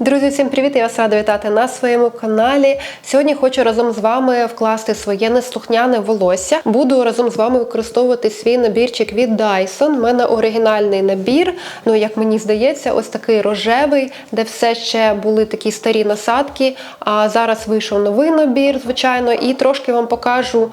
Друзі, всім привіт! Я вас рада вітати на своєму каналі. Сьогодні хочу разом з вами вкласти своє неслухняне волосся. Буду разом з вами використовувати свій набірчик від Dyson. У мене оригінальний набір. Ну, як мені здається, ось такий рожевий, де все ще були такі старі насадки. А зараз вийшов новий набір, звичайно, і трошки вам покажу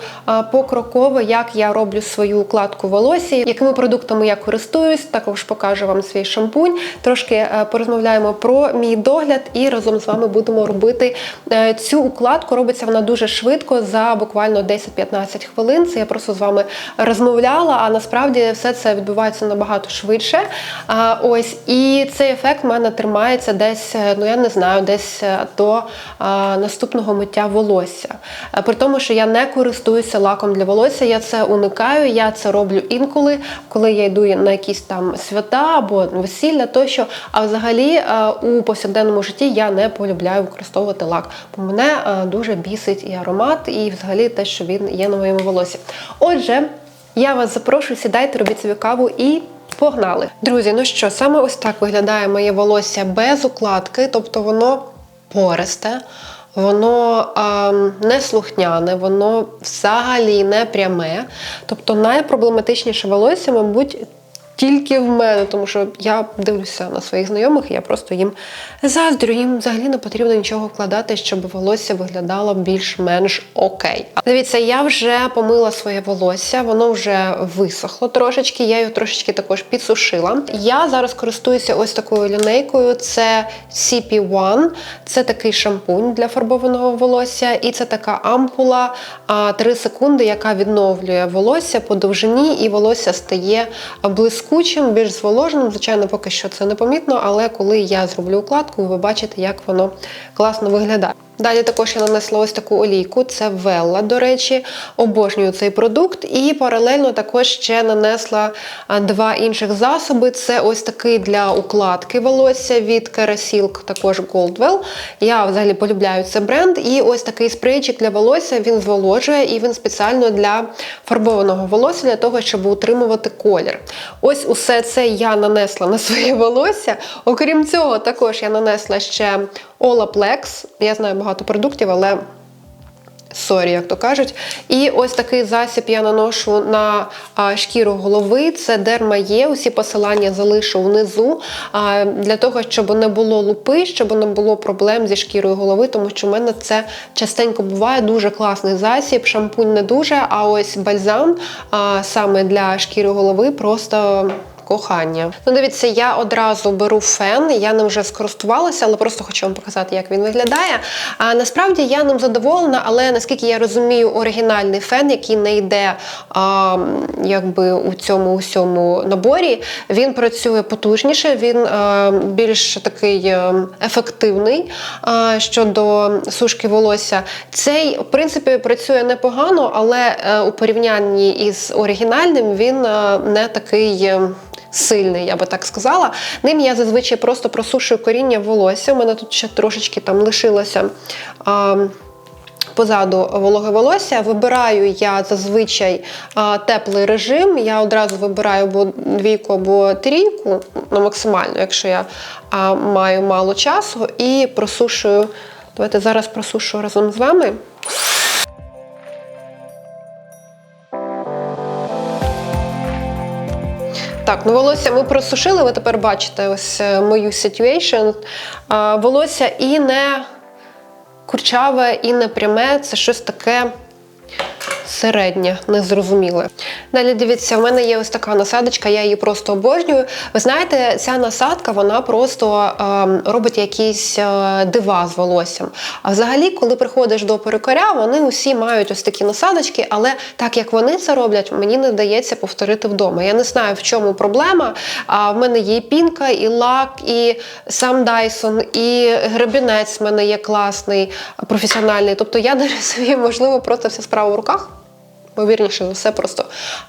покроково, як я роблю свою укладку волосся, якими продуктами я користуюсь. Також покажу вам свій шампунь. Трошки е, порозмовляємо про мій догляд і разом з вами будемо робити е, цю укладку. Робиться вона дуже швидко, за буквально 10-15 хвилин. Це я просто з вами розмовляла, а насправді все це відбувається набагато швидше. Ось і цей ефект в мене тримається десь, е, ну я не знаю, десь е, до наступного миття волосся. При тому, що я не користуюся лаком для волосся, я це уникаю. Я це роблю інколи, коли я йду на якісь там свята або весілля тощо. А взагалі у повсякденному житті я не полюбляю використовувати лак, бо мене е, дуже бісить і аромат, і взагалі те, що він є на моєму волосі. Отже, я вас запрошую, сідайте, робіть собі каву і. Погнали! Друзі, ну що, саме ось так виглядає моє волосся без укладки, тобто воно пористе, воно ем, не слухняне, воно взагалі не пряме. Тобто найпроблематичніше волосся, мабуть, тільки в мене, тому що я дивлюся на своїх знайомих, і я просто їм заздрю. Їм взагалі не потрібно нічого вкладати, щоб волосся виглядало більш-менш окей. Дивіться, я вже помила своє волосся, воно вже висохло трошечки, я його трошечки також підсушила. Я зараз користуюся ось такою лінейкою. Це CP1, це такий шампунь для фарбованого волосся, і це така ампула 3 секунди, яка відновлює волосся по довжині, і волосся стає блискучим, більш зволоженим. Звичайно, поки що це непомітно, але коли я зроблю укладку, ви бачите, як воно класно виглядає. Далі також я нанесла ось таку олійку, це Велла, до речі, обожнюю цей продукт. І паралельно також ще нанесла два інших засоби. Це ось такий для укладки волосся від Kerasilk, також Goldwell. Я взагалі полюбляю цей бренд. І ось такий спрейчик для волосся, він зволожує і він спеціально для фарбованого волосся, для того, щоб утримувати колір. Ось усе це я нанесла на своє волосся. Окрім цього, також я нанесла ще Olaplex. Я знаю багато продуктів, але сорі, як то кажуть. І ось такий засіб я наношу на шкіру голови. Це Derma-E. Усі посилання залишу внизу для того, щоб не було лупи, щоб не було проблем зі шкірою голови, тому що в мене це частенько буває дуже класний засіб. Шампунь не дуже, а ось бальзам саме для шкіри голови просто. Кохання. Ну, дивіться, я одразу беру фен, я ним вже скористувалася, але просто хочу вам показати, як він виглядає. А насправді я ним задоволена, але наскільки я розумію, оригінальний фен, який не йде а, якби у цьому усьому наборі, він працює потужніше, він а, більш такий а, ефективний а, щодо сушки волосся. Цей, в принципі, працює непогано, але а, у порівнянні із оригінальним він а, не такий сильний, я би так сказала. Ним я зазвичай просто просушую коріння волосся. У мене тут ще трошечки там лишилося. А, Позаду вологе волосся вибираю я зазвичай а, теплий режим. Я одразу вибираю або двійку або трійку, ну максимально, якщо я а, маю мало часу, і просушую. Давайте зараз просушую разом з вами. Так, ну волосся ми просушили, ви тепер бачите ось е, мою ситуацію. Волосся і не курчаве, і не пряме, це щось таке середнє, незрозуміле. Далі дивіться, в мене є ось така насадочка, я її просто обожнюю. Ви знаєте, ця насадка вона просто е, робить якісь е, дива з волоссям. А взагалі, коли приходиш до перукаря, вони усі мають ось такі насадочки, але так як вони це роблять, мені не вдається повторити вдома. Я не знаю, в чому проблема. А в мене є і пінка, і лак, і сам Дайсон, і гребінець в мене є класний, професіональний. Тобто я не розумію, можливо, просто вся справа в руках. Повірніше за все, просто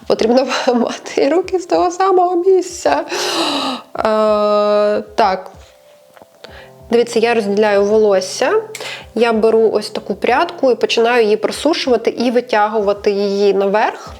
потрібно мати руки з того самого місця. А, так. Дивіться, я розділяю волосся. Я беру ось таку прядку і починаю її просушувати і витягувати її наверх.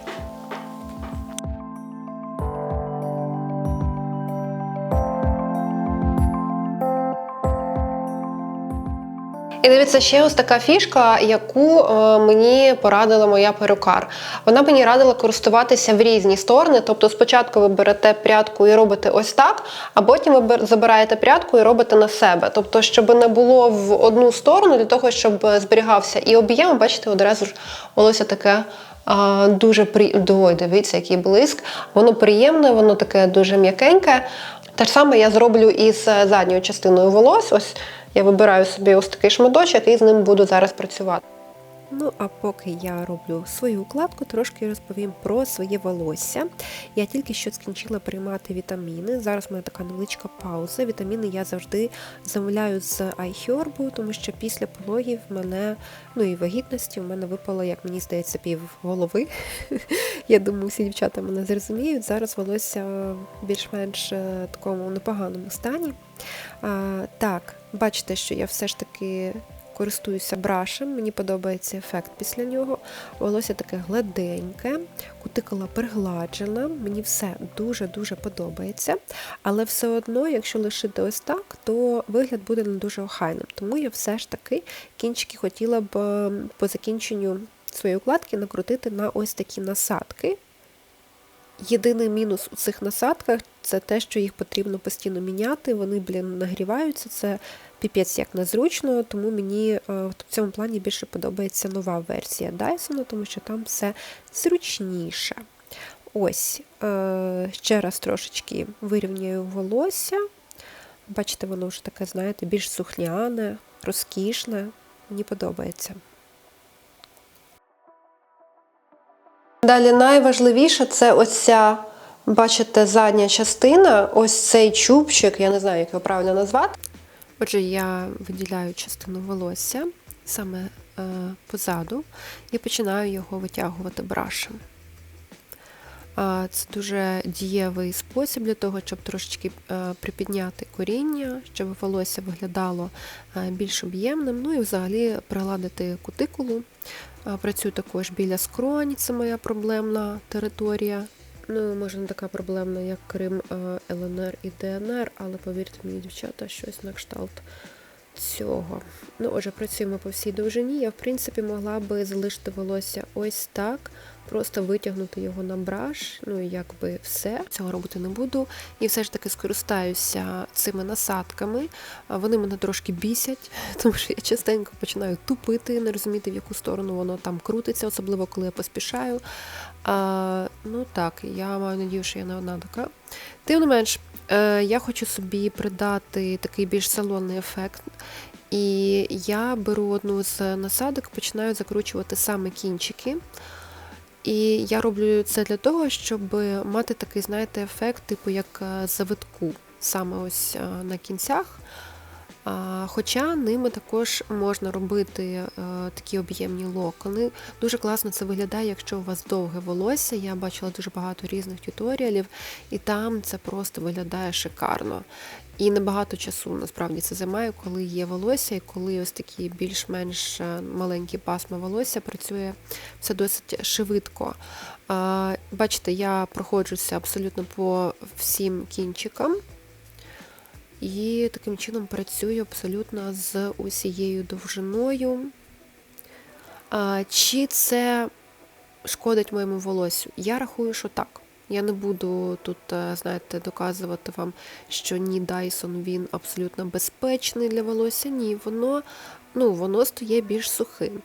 І дивіться, ще ось така фішка, яку е, мені порадила моя перукар. Вона мені радила користуватися в різні сторони. Тобто, спочатку ви берете прядку і робите ось так, а потім ви забираєте прядку і робите на себе. Тобто, щоб не було в одну сторону, для того, щоб зберігався і об'єм, бачите, одразу ж волосся таке. а, Дуже при... Ой, дивіться, який блиск. Воно приємне, воно таке дуже м'якеньке. Те ж саме я зроблю із е, задньою частиною волос. Ось я вибираю собі ось такий шматочок і з ним буду зараз працювати. Ну, а поки я роблю свою укладку, трошки розповім про своє волосся. Я тільки що скінчила приймати вітаміни. Зараз в мене така невеличка пауза. Вітаміни я завжди замовляю з iHerb, тому що після пологів в мене, ну і вагітності, в мене випало, як мені здається, пів голови. Я думаю, всі дівчата мене зрозуміють. Зараз волосся більш-менш е, такому непоганому стані. А, так, бачите, що я все ж таки користуюся брашем, мені подобається ефект після нього. Волосся таке гладеньке, кутикула пригладжена, мені все дуже-дуже подобається. Але все одно, якщо лишити ось так, то вигляд буде не дуже охайним. Тому я все ж таки кінчики хотіла б е, по закінченню своєї укладки накрутити на ось такі насадки. Єдиний мінус у цих насадках це те, що їх потрібно постійно міняти. Вони, блін, нагріваються. Це піпець як незручно, тому мені е, в цьому плані більше подобається нова версія Dyson, тому що там все зручніше. Ось, е, ще раз трошечки вирівняю волосся. Бачите, воно вже таке, знаєте, більш сухняне, розкішне. Мені подобається. Далі найважливіше це ось ця, бачите, задня частина, ось цей чубчик, я не знаю, як його правильно назвати. Отже, я виділяю частину волосся саме е, позаду і починаю його витягувати брашем. Це дуже дієвий спосіб для того, щоб трошечки е, припідняти коріння, щоб волосся виглядало е, більш об'ємним, ну і взагалі пригладити кутикулу. Працюю також біля скронь, це моя проблемна територія. Ну, може, не така проблемна, як Крим, ЛНР і ДНР, але повірте мені, дівчата, щось на кшталт цього. Ну, отже, працюємо по всій довжині. Я, в принципі, могла би залишити волосся ось так, просто витягнути його на браш, ну і якби все. Цього робити не буду. І все ж таки скористаюся цими насадками. Вони мене трошки бісять, тому що я частенько починаю тупити, не розуміти, в яку сторону воно там крутиться, особливо коли я поспішаю. А, ну так, я маю надію, що я не одна така. Тим не менш, е, я хочу собі придати такий більш салонний ефект. І я беру одну з насадок, починаю закручувати саме кінчики. І я роблю це для того, щоб мати такий, знаєте, ефект, типу як е, завитку, саме ось е, на кінцях. Хоча ними також можна робити е, такі об'ємні локони. Дуже класно це виглядає, якщо у вас довге волосся. Я бачила дуже багато різних туторіалів, і там це просто виглядає шикарно. І небагато часу насправді це займає, коли є волосся, і коли ось такі більш-менш е, маленькі пасма волосся працює все досить швидко. Бачите, я проходжуся абсолютно по всім кінчикам. І таким чином працюю абсолютно з усією довжиною. Чи це шкодить моєму волосю? Я рахую, що так. Я не буду тут, е, знаєте, доказувати вам, що ні Dyson він абсолютно безпечний для волосся. Ні, воно, ну, воно стає більш сухим.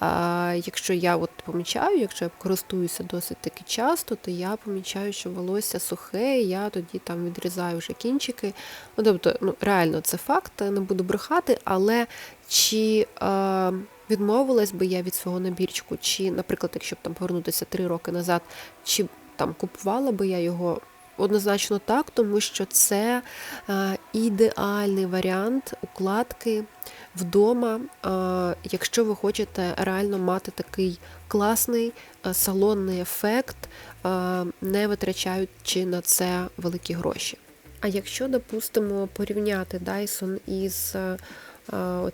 А якщо я от помічаю, якщо я користуюся досить таки часто, то я помічаю, що волосся сухе, і я тоді там відрізаю вже кінчики. Ну, тобто, ну, реально це факт, не буду брехати, але чи е, відмовилась би я від свого набірчику, чи, наприклад, якщо б там повернутися три роки назад, чи там купувала би я його? Однозначно так, тому що це е, ідеальний варіант укладки вдома, е, якщо ви хочете реально мати такий класний е, салонний ефект, не витрачаючи на це великі гроші. А якщо, допустимо, порівняти Dyson із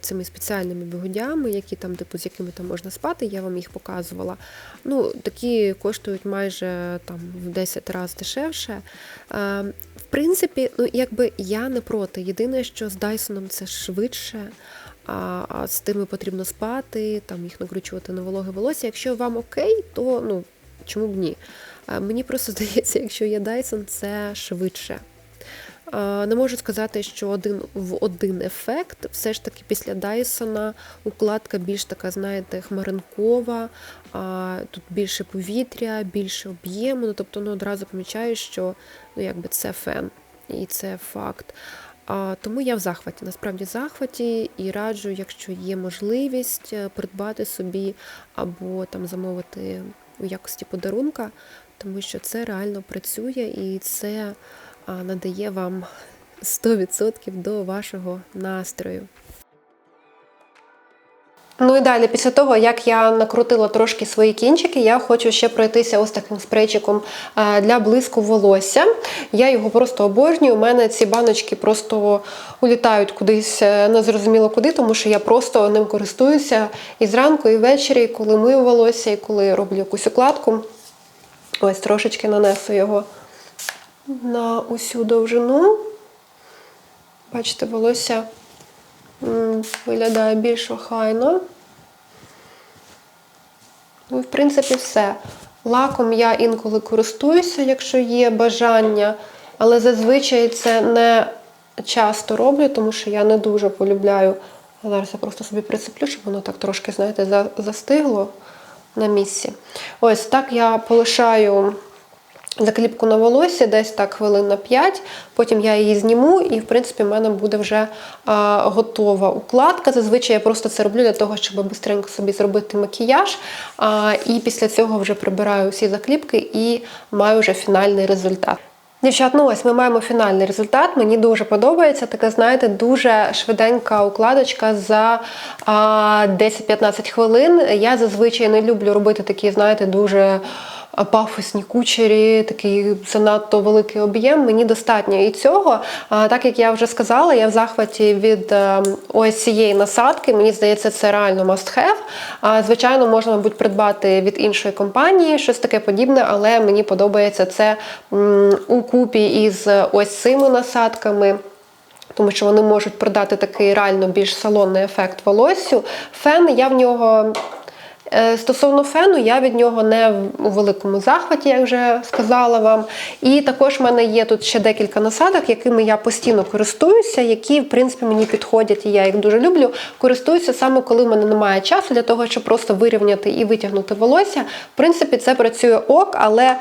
цими спеціальними бігудями, які там, типу, з якими там можна спати, я вам їх показувала. Ну, такі коштують майже там в 10 разів дешевше. Е, В принципі, ну якби я не проти. Єдине, що з Дайсоном це швидше. А, з тими потрібно спати, там їх накручувати на вологе волосся. Якщо вам окей, то ну чому б ні? Мені просто здається, якщо є Dyson, це швидше. А, Не можу сказати, що один в один ефект. Все ж таки після Дайсона укладка більш така, знаєте, хмаринкова, тут більше повітря, більше об'єму. Ну, тобто ну, одразу помічаю, що ну, якби це фен, і це факт. А, тому я в захваті, насправді в захваті і раджу, якщо є можливість е, придбати собі або там замовити у якості подарунка, тому що це реально працює і це надає вам 100% до вашого настрою. Ну і далі, після того, як я накрутила трошки свої кінчики, я хочу ще пройтися ось таким спрейчиком для блиску волосся. Я його просто обожнюю. У мене ці баночки просто улітають кудись е, незрозуміло куди, тому що я просто ним користуюся і зранку, і ввечері, і коли мию волосся, і коли роблю якусь укладку. Ось трошечки нанесу його на усю довжину. Бачите, волосся виглядає більш охайно. Ну, в принципі, все. Лаком я інколи користуюся, якщо є бажання, але зазвичай це не часто роблю, тому що я не дуже полюбляю. Зараз я просто собі прицеплю, щоб воно так трошки, знаєте, застигло на місці. Ось так я полишаю закліпку на волосі десь так хвилин на 5, потім я її зніму, і в принципі в мене буде вже а, готова укладка. Зазвичай я просто це роблю для того, щоб швидко собі зробити макіяж. А, і після цього вже прибираю всі закліпки і маю вже фінальний результат. Дівчат, ну ось ми маємо фінальний результат. Мені дуже подобається. Така, знаєте, дуже швиденька укладочка за а, 10-15 хвилин. Я зазвичай не люблю робити такі, знаєте, дуже пафосні кучері, такий занадто великий об'єм. Мені достатньо і цього. Так як я вже сказала, я в захваті від е, ось цієї насадки. Мені здається, це реально must have. А, звичайно, можна, мабуть, придбати від іншої компанії щось таке подібне, але мені подобається це у купі із ось цими насадками. Тому що вони можуть продати такий реально більш салонний ефект волоссю. Фен я в нього. Е, Стосовно фену, я від нього не у великому захваті, як вже сказала вам. І також в мене є тут ще декілька насадок, якими я постійно користуюся, які, в принципі, мені підходять, і я їх дуже люблю. Користуюся саме коли в мене немає часу для того, щоб просто вирівняти і витягнути волосся. В принципі, це працює ок, але.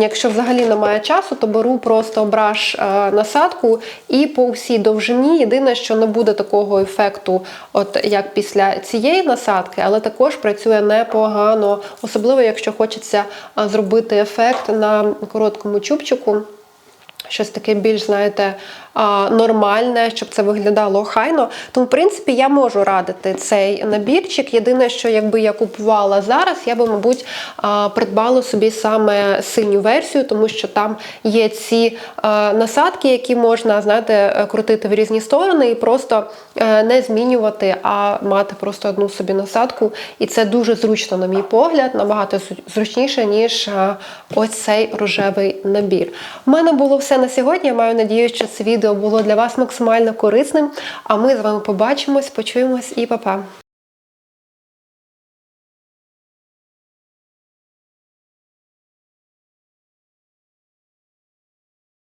Якщо взагалі немає часу, то беру просто браш е, насадку і по всій довжині. Єдине, що не буде такого ефекту, от як після цієї насадки, але також працює непогано, особливо якщо хочеться зробити ефект на короткому чубчику. Щось таке більш, знаєте, нормальне, щоб це виглядало охайно. Тому, в принципі, я можу радити цей набірчик. Єдине, що якби я купувала зараз, я би, мабуть, придбала собі саме синю версію, тому що там є ці насадки, які можна, знаєте, е, крутити в різні сторони і просто е, не змінювати, а мати просто одну собі насадку. І це дуже зручно, на мій погляд, набагато зручніше, ніж а, ось цей рожевий набір. У мене було все на сьогодні. Я маю надію, що це відео було для вас максимально корисним. А ми з вами побачимось, почуємось і па-па!